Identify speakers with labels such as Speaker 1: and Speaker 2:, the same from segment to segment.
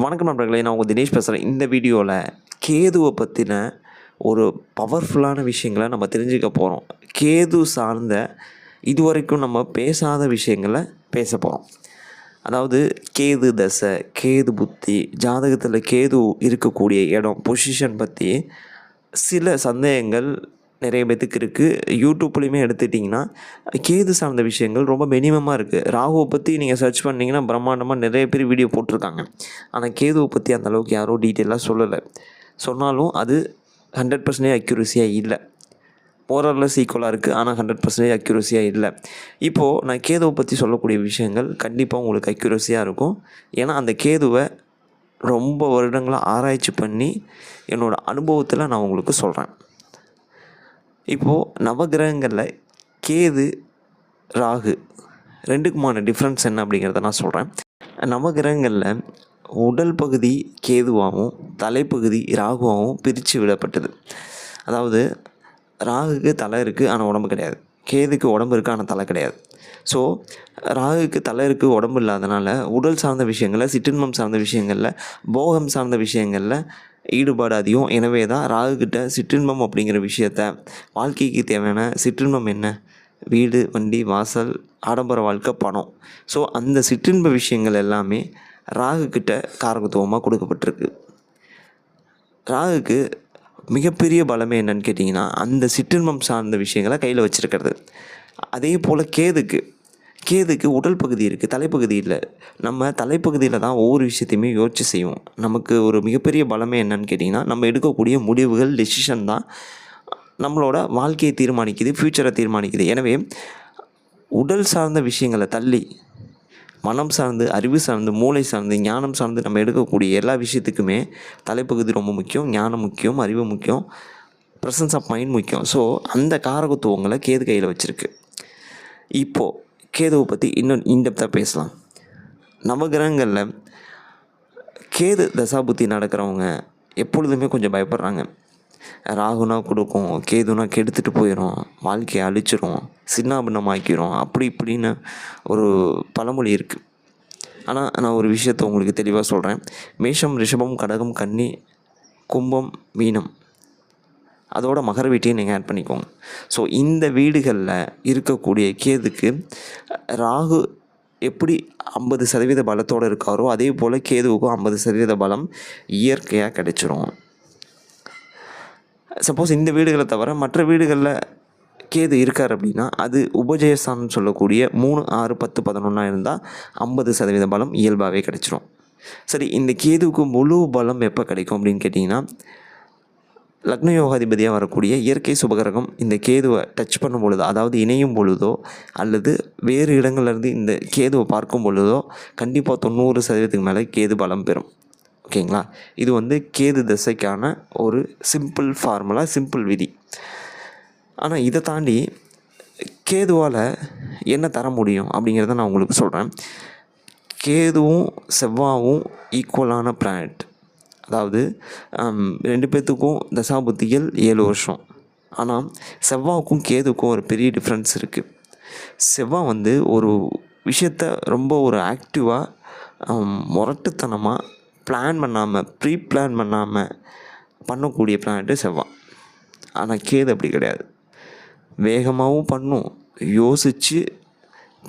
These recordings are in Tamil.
Speaker 1: வணக்கம் நண்பர்களே நான் உங்கள் தினேஷ் பேசுகிறேன் இந்த வீடியோவில் கேதுவை பற்றின ஒரு பவர்ஃபுல்லான விஷயங்களை நம்ம தெரிஞ்சுக்க போகிறோம் கேது சார்ந்த இதுவரைக்கும் நம்ம பேசாத விஷயங்களை பேச போகிறோம் அதாவது கேது தசை கேது புத்தி ஜாதகத்தில் கேது இருக்கக்கூடிய இடம் பொசிஷன் பற்றி சில சந்தேகங்கள் நிறைய பேத்துக்கு இருக்குது யூடியூப்லேயுமே எடுத்துட்டிங்கன்னா கேது சார்ந்த விஷயங்கள் ரொம்ப மினிமமாக இருக்குது ராகுவை பற்றி நீங்கள் சர்ச் பண்ணிங்கன்னா பிரம்மாண்டமாக நிறைய பேர் வீடியோ போட்டிருக்காங்க. ஆனால் கேதுவை பற்றி அந்தளவுக்கு யாரும் டீட்டெயிலாக சொல்லலை. சொன்னாலும் அது ஹண்ட்ரட் பர்சன்டேஜ் அக்யூரஸியாக இல்லை. ஓரளவு ஈக்குவலாக இருக்குது ஆனால் ஹண்ட்ரட் பர்சன்டேஜ் அக்யூரஸியாக இல்லை. இப்போது நான் கேதுவை பற்றி சொல்லக்கூடிய விஷயங்கள் கண்டிப்பாக உங்களுக்கு அக்யூரஸியாக இருக்கும். ஏன்னா அந்த கேதுவை ரொம்ப வருடங்களாக ஆராய்ச்சி பண்ணி என்னோடய அனுபவத்தில் நான் உங்களுக்கு சொல்கிறேன் இப்போது நவகிரகங்களில் கேது ராகு ரெண்டுக்குமான டிஃப்ரென்ஸ் என்ன அப்படிங்கிறத நான் சொல்கிறேன் நவகிரகங்களில் உடல் பகுதி கேதுவாகவும் தலைப்பகுதி ராகுவாகவும் பிரித்து விடப்பட்டது. அதாவது ராகுக்கு தலை இருக்குது ஆனால் உடம்பு கிடையாது. கேதுக்கு உடம்பு இருக்குது ஆனால் தலை கிடையாது. ஸோ ராகுக்கு தலை இருக்குது உடம்பு இல்லாதனால உடல் சார்ந்த விஷயங்களில் சிற்றின்பம் சார்ந்த விஷயங்களில் போகம் சார்ந்த விஷயங்களில் ஈடுபாடு அதிகம். எனவே தான் ராகுக்கிட்ட சிற்றின்பம் அப்படிங்கிற விஷயத்த வாழ்க்கைக்கு தேவையான சிற்றின்பம் என்ன? வீடு வண்டி வாசல் ஆடம்பர வாழ்க்கை பணம். ஸோ அந்த சிற்றின்ப விஷயங்கள் எல்லாமே ராகுக்கிட்ட காரகத்துவமாக கொடுக்கப்பட்டிருக்கு. ராகுக்கு மிகப்பெரிய பலமே என்னன்னு கேட்டிங்கன்னா அந்த சிற்றின்பம் சார்ந்த விஷயங்களை கையில் வச்சுருக்கிறது. அதே போல் கேதுக்கு கேதுக்கு உடல் பகுதி இருக்குது தலைப்பகுதி இல்லை. நம்ம தலைப்பகுதியில் தான் ஒவ்வொரு விஷயத்தையுமே யோசிச்சு செய்வோம். நமக்கு ஒரு மிகப்பெரிய பலமே என்னன்னு கேட்டிங்கன்னா நம்ம எடுக்கக்கூடிய முடிவுகள் டெசிஷன் தான் நம்மளோட வாழ்க்கையை தீர்மானிக்குது ஃப்யூச்சரை தீர்மானிக்குது. எனவே உடல் சார்ந்த விஷயங்களை தள்ளி மனம் சார்ந்து அறிவு சார்ந்து மூளை சார்ந்து ஞானம் சார்ந்து நம்ம எடுக்கக்கூடிய எல்லா விஷயத்துக்குமே தலைப்பகுதி ரொம்ப முக்கியம் ஞானம் முக்கியம் அறிவு முக்கியம் ப்ரெசன்ஸ் ஆஃப் மைண்ட் முக்கியம். ஸோ அந்த காரகத்துவங்களை கேது கையில் வச்சுருக்கு. இப்போது கேதுவை பற்றி இன்னும் இன்டெப்த்தாக பேசலாம். நவகிரகங்களில் கேது தசாபுத்தி நடக்கிறவங்க எப்பொழுதுமே கொஞ்சம் பயப்படுறாங்க. ராகுனா கொடுக்கும் கேதுனா கெடுத்துட்டு போயிடும் வாழ்க்கையை அழிச்சிரும் சின்னாபின்னமாக்கிரும் அப்படி இப்படின்னு ஒரு பழமொழி இருக்குது ஆனால் நான் ஒரு விஷயத்தை உங்களுக்கு தெளிவாக சொல்கிறேன் மேஷம் ரிஷபம் கடகம் கன்னி கும்பம் மீனம். அதோட மகர வீட்டையும் நீங்கள் ஆட் பண்ணிக்கோங்க. ஸோ இந்த வீடுகளில் இருக்கக்கூடிய கேதுக்கு ராகு எப்படி ஐம்பது சதவீத பலத்தோடு இருக்காரோ அதே போல் கேதுவுக்கும் ஐம்பது சதவீத பலம் இயற்கையாக கிடைச்சிரும். சப்போஸ் இந்த வீடுகளை தவிர மற்ற வீடுகளில் கேது இருக்கார் அப்படின்னா அது உபஜயஸ்தானம் சொல்லக்கூடிய மூணு ஆறு பத்து பதினொன்றா இருந்தால் ஐம்பது சதவீத பலம் இயல்பாகவே கிடைச்சிரும். சரி இந்த கேதுவுக்கு முழு பலம் எப்போ கிடைக்கும் அப்படின்னு கேட்டிங்கன்னா லக்ன யோகாதிபதியாக வரக்கூடிய இயற்கை சுபகரகம் இந்த கேதுவை டச் பண்ணும் பொழுதோ அதாவது இணையும் பொழுதோ அல்லது வேறு இடங்கள்லேருந்து இந்த கேதுவை பார்க்கும் பொழுதோ கண்டிப்பாக தொண்ணூறு சதவீதத்துக்கு மேலே கேது பலம் பெறும். ஓகேங்களா? இது வந்து கேது திசைக்கான ஒரு சிம்பிள் ஃபார்முலா சிம்பிள் விதி. ஆனால் இதை தாண்டி கேதுவால் என்ன தர முடியும் அப்படிங்கிறத நான் உங்களுக்கு சொல்கிறேன் கேதுவும் செவ்வாவும் ஈக்குவலான பிளானட் அதாவது ரெண்டு பேர்த்துக்கும் தசாபுத்திகள் ஏழு வருஷம். ஆனால் செவ்வாவுக்கும் கேதுக்கும் ஒரு பெரிய டிஃப்ரென்ஸ் இருக்குது செவ்வாய் வந்து ஒரு விஷயத்த ரொம்ப ஒரு ஆக்டிவாக முரட்டுத்தனமாக பிளான் பண்ணாமல் ப்ரீ பிளான் பண்ணாமல் பண்ணக்கூடிய பிளானட்டு செவ்வாய் ஆனால் கேது அப்படி கிடையாது. வேகமாகவும் பண்ணும். யோசித்து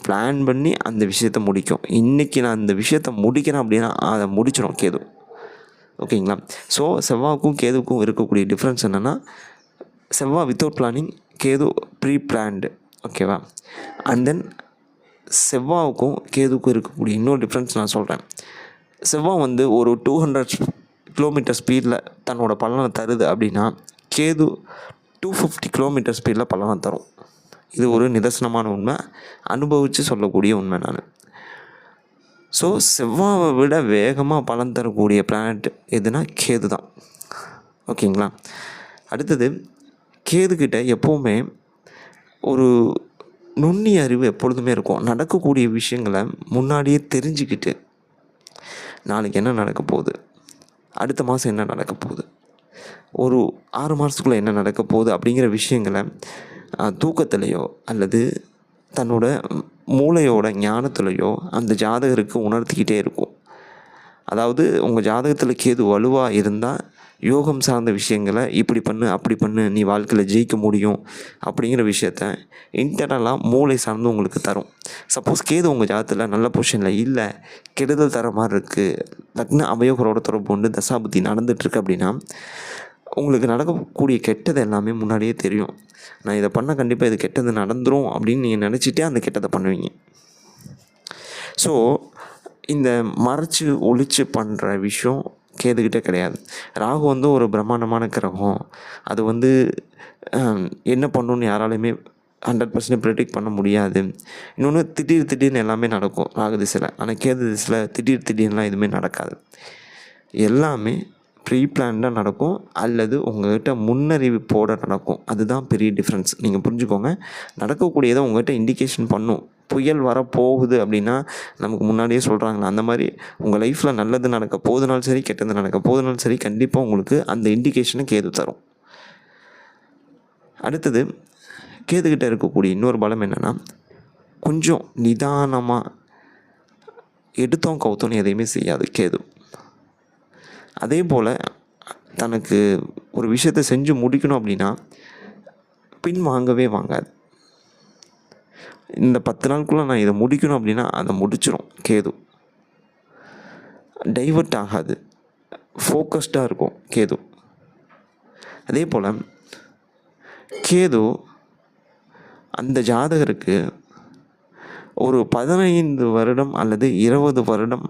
Speaker 1: பிளான் பண்ணி அந்த விஷயத்த முடிக்கும். இன்றைக்கி நான் அந்த விஷயத்த முடிக்கிறேன் அப்படின்னா அதை முடிச்சிடும் கேது. ஓகேங்களா ஸோ செவ்வாய்க்கும் கேதுக்கும் இருக்கக்கூடிய டிஃப்ரென்ஸ் என்னென்னா செவ்வாய் without planning Ketu pre planned ஓகேவா அண்ட் தென் செவ்வாவுக்கும் கேதுக்கும் இருக்கக்கூடிய இன்னொரு டிஃப்ரென்ஸ் நான் சொல்கிறேன் செவ்வாய் வந்து ஒரு டூ ஹண்ட்ரட் கிலோமீட்டர் ஸ்பீடில் தன்னோட பலனை தருது அப்படின்னா கேது டூ ஃபிஃப்டி கிலோமீட்டர் ஸ்பீடில் பலனை தரும். இது ஒரு நிதர்சனமான உண்மை. அனுபவித்து சொல்லக்கூடிய உண்மை நான். ஸோ செவ்வாவை விட வேகமாக பலன் தரக்கூடிய பிளானட் எதுனா கேது தான் ஓகேங்களா அடுத்தது கேதுக்கிட்ட எப்போவுமே ஒரு நுண்ணிய அறிவு எப்பொழுதுமே இருக்கும். நடக்கக்கூடிய விஷயங்களை முன்னாடியே தெரிஞ்சுக்கிட்டு நாளைக்கு என்ன நடக்க போகுது? அடுத்த மாதம் என்ன நடக்க போகுது? ஒரு ஆறு மாதத்துக்குள்ளே என்ன நடக்க போகுது? அப்படிங்கிற விஷயங்களை தூக்கத்துலேயோ அல்லது தன்னோட மூளையோட ஞானத்துலேயோ அந்த ஜாதகருக்கு உணர்த்திக்கிட்டே இருக்கும். அதாவது உங்கள் ஜாதகத்தில் கேது வலுவாக இருந்தால் யோகம் சார்ந்த விஷயங்களை இப்படி பண்ணு அப்படி பண்ணு நீ வாழ்க்கையில் ஜெயிக்க முடியும் அப்படிங்கிற விஷயத்த இன்டர்னலாக மூளை சார்ந்து உங்களுக்கு தரும். சப்போஸ் கேது உங்கள் ஜாதகத்தில் நல்ல பொசிஷனில் இல்லை கெடுதல் தர மாதிரி இருக்குது லக்ன அவயோகரோட தொடர்பு கொண்டு தசாபுத்தி நடந்துகிட்ருக்கு அப்படின்னா உங்களுக்கு நடக்கக்கூடிய கெட்டது எல்லாமே முன்னாடியே தெரியும். நான் இதை பண்ணால் கண்டிப்பாக இது கெட்டது நடந்துரும் அப்படின்னு நீங்கள் நினச்சிட்டே அந்த கெட்டதை பண்ணுவீங்க. ஸோ இந்த மறைச்சு ஒழிச்சு பண்ணுற விஷயம் கேதுக்கிட்ட கிடையாது. ராகு வந்து ஒரு பிரம்மாண்டமான கிரகம். அது வந்து என்ன பண்ணணும்னு யாராலையுமே ஹண்ட்ரட் பர்சன்ட் ப்ரிடிக்ட் பண்ண முடியாது. இன்னொன்று திடீர் திடீர்னு எல்லாமே நடக்கும். ராகு திசையில். ஆனால் கேது திசையில் திடீர் திடீர்னுலாம் எதுவுமே நடக்காது. எல்லாமே ப்ரீ பிளான்டாக நடக்கும் அல்லது உங்கள்கிட்ட முன்னறிவிப்போட நடக்கும். அதுதான் பெரிய டிஃப்ரென்ஸ் நீங்கள் புரிஞ்சுக்கோங்க. நடக்கக்கூடியதை உங்கள்கிட்ட இண்டிகேஷன் பண்ணும். புயல் வரப்போகுது அப்படின்னா நமக்கு முன்னாடியே சொல்கிறாங்களா அந்த மாதிரி உங்கள் லைஃப்பில் நல்லது நடக்க போதுனாலும் சரி கெட்டது நடக்க போதுனாலும் சரி கண்டிப்பாக உங்களுக்கு அந்த இண்டிகேஷனை கேது தரும். அடுத்தது கேதுகிட்ட இருக்கக்கூடிய இன்னொரு பலம் என்னென்னா கொஞ்சம் நிதானமாக எடுத்தோம் கவுத்தோன்னு எதையுமே செய்யாது கேது. அதே போல் தனக்கு ஒரு விஷயத்தை செஞ்சு முடிக்கணும் அப்படின்னா பின் வாங்கவே வாங்காது. இந்த பத்து நாளுக்குள்ளே நான் இதை முடிக்கணும் அப்படின்னா அதை முடிச்சிடும் கேது. டைவர்ட் ஆகாது. ஃபோக்கஸ்டாக இருக்கும் கேது. அதே போல் கேது அந்த ஜாதகருக்கு ஒரு பதினைந்து வருடம் அல்லது இருபது வருடம்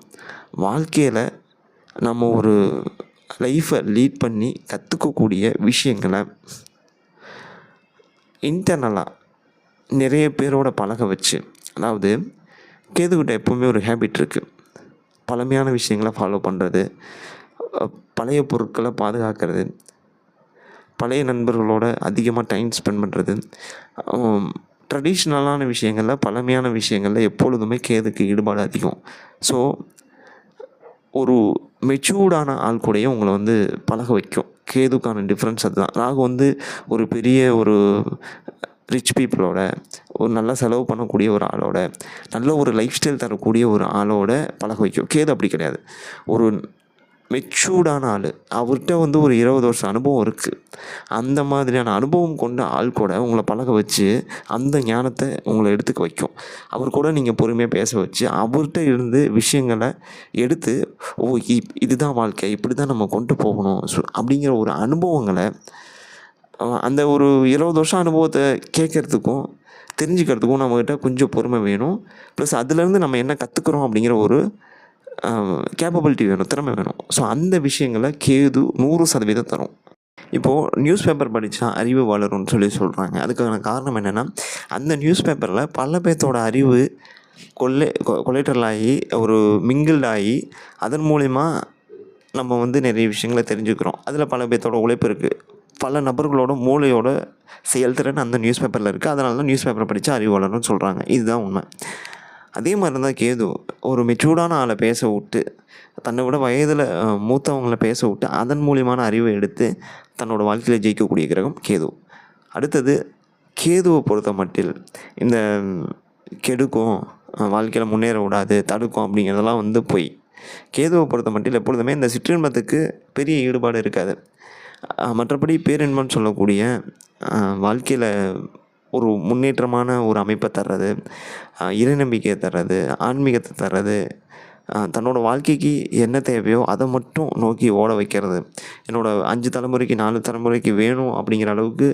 Speaker 1: வாழ்க்கையில் நம்ம ஒரு லைஃப்பை லீட் பண்ணி கற்றுக்கக்கூடிய விஷயங்களை இன்டர்னலாக நிறைய பேரோட பழக வச்சு அதாவது கேதுகிட்ட எப்போவுமே ஒரு ஹேபிட் இருக்குது பழமையான விஷயங்களை ஃபாலோ பண்ணுறது பழைய பொருட்களை பாதுகாக்கிறது பழைய நண்பர்களோட அதிகமாக டைம் ஸ்பெண்ட் பண்ணுறது ட்ரெடிஷ்னலான விஷயங்களில் பழமையான விஷயங்களில் எப்பொழுதுமே கேதுக்கு ஈடுபாடு அதிகம். ஸோ ஒரு மெச்சூர்டான ஆள் கூடயே உங்களை வந்து பழக வைக்கும். கேதுக்கான டிஃப்ரென்ஸ் அதுதான். ராகு வந்து ஒரு பெரிய ஒரு ரிச் பீப்புளோட ஒரு நல்லா செலவு பண்ணக்கூடிய ஒரு ஆளோட நல்ல ஒரு லைஃப் ஸ்டைல் தரக்கூடிய ஒரு ஆளோட பழக வைக்கும். கேது அப்படி கிடையாது. ஒரு மெச்சூர்டான ஆள். அவர்கிட்ட வந்து ஒரு இருபது வருஷம் அனுபவம் இருக்குது அந்த மாதிரியான அனுபவம் கொண்ட ஆள் கூட உங்களை பழக வச்சு அந்த ஞானத்தை உங்களை எடுத்துக்க வைக்கும். அவர் கூட நீங்கள் பொறுமையாக பேச வச்சு அவர்கிட்ட இருந்து விஷயங்களை எடுத்து ஓ இப் இதுதான் வாழ்க்கை. இப்படி தான் நம்ம கொண்டு போகணும். ஸோ அப்படிங்கிற ஒரு அனுபவங்களை அந்த ஒரு இருபது வருஷம் அனுபவத்தை கேட்குறதுக்கும் தெரிஞ்சுக்கிறதுக்கும் நம்மக்கிட்ட கொஞ்சம் பொறுமை வேணும். ப்ளஸ் அதுலேருந்து நம்ம என்ன கற்றுக்குறோம் அப்படிங்கிற ஒரு கேப்பபிலிட்டி வேணும் திறமை வேணும். ஸோ அந்த விஷயங்களை கேது நூறு சதவீதம் தரும். இப்போது நியூஸ் பேப்பர் படித்தா அறிவு வளரும்னு சொல்லி சொல்கிறாங்க அதுக்கான காரணம் என்னென்னா அந்த நியூஸ் பேப்பரில் பல பேர்த்தோட அறிவு கொள்ளை கொலைட்டல் ஆகி ஒரு மிங்கிள்டாகி அதன் மூலிமா நம்ம வந்து நிறைய விஷயங்களை தெரிஞ்சுக்கிறோம். அதில் பல பேர்த்தோட உழைப்பு இருக்குது பல நபர்களோட மூளையோட செயல்திறன் அந்த நியூஸ் பேப்பரில் இருக்குது அதனால தான் நியூஸ் பேப்பரை படித்தா அறிவு வளரும்னு சொல்கிறாங்க இதுதான் உண்மை. அதே மாதிரி தான் கேது. ஒரு மெச்சூர்டான ஆளை பேச விட்டு தன்னை விட வயதில் மூத்தவங்கள பேச விட்டு அதன் மூலியமான அறிவை எடுத்து தன்னோட வாழ்க்கையில் ஜெயிக்கக்கூடிய கிரகம் கேது. அடுத்தது கேதுவை பொறுத்த மட்டில் இந்த கெடுக்கும் வாழ்க்கையில் முன்னேற விடாது தடுக்கும் அப்படிங்கிறதெல்லாம் வந்து பொய். கேதுவை பொறுத்த மட்டில் எப்பொழுதுமே இந்த சிற்றின்பத்துக்கு பெரிய ஈடுபாடு இருக்காது. மற்றபடி பேரின்பம்னு சொல்லக்கூடிய வாழ்க்கையில் ஒரு முன்னேற்றமான ஒரு அமைப்பை தர்றது இறை நம்பிக்கையை தர்றது ஆன்மீகத்தை தர்றது தன்னோட வாழ்க்கைக்கு என்ன தேவையோ அதை மட்டும் நோக்கி ஓட வைக்கிறது. என்னோடய அஞ்சு தலைமுறைக்கு நாலு தலைமுறைக்கு வேணும் அப்படிங்கிற அளவுக்கு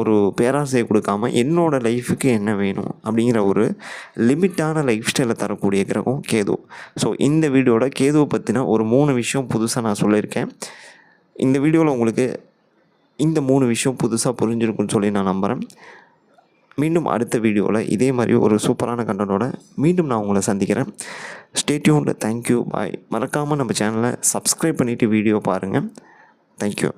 Speaker 1: ஒரு பேராசையை கொடுக்காம என்னோடய லைஃபுக்கு என்ன வேணும் அப்படிங்கிற ஒரு லிமிட்டான லைஃப் ஸ்டைலை தரக்கூடிய கிரகம் கேது. ஸோ இந்த வீடியோட கேதுவை பற்றின ஒரு மூணு விஷயம் புதுசாக நான் சொல்லியிருக்கேன். இந்த வீடியோவில் உங்களுக்கு இந்த மூணு விஷயம் புதுசாக புரிஞ்சிருக்குன்னு சொல்லி நான் நம்புகிறேன் மீண்டும் அடுத்த வீடியோவில் இதே மாதிரி ஒரு சூப்பரான கண்டனோட மீண்டும் நான் உங்களை சந்திக்கிறேன். ஸ்டேட்யூன் தேங்க்யூ பாய் மறக்காமல் நம்ம சேனலை சப்ஸ்கிரைப் பண்ணிவிட்டு வீடியோ பாருங்கள் தேங்க்யூ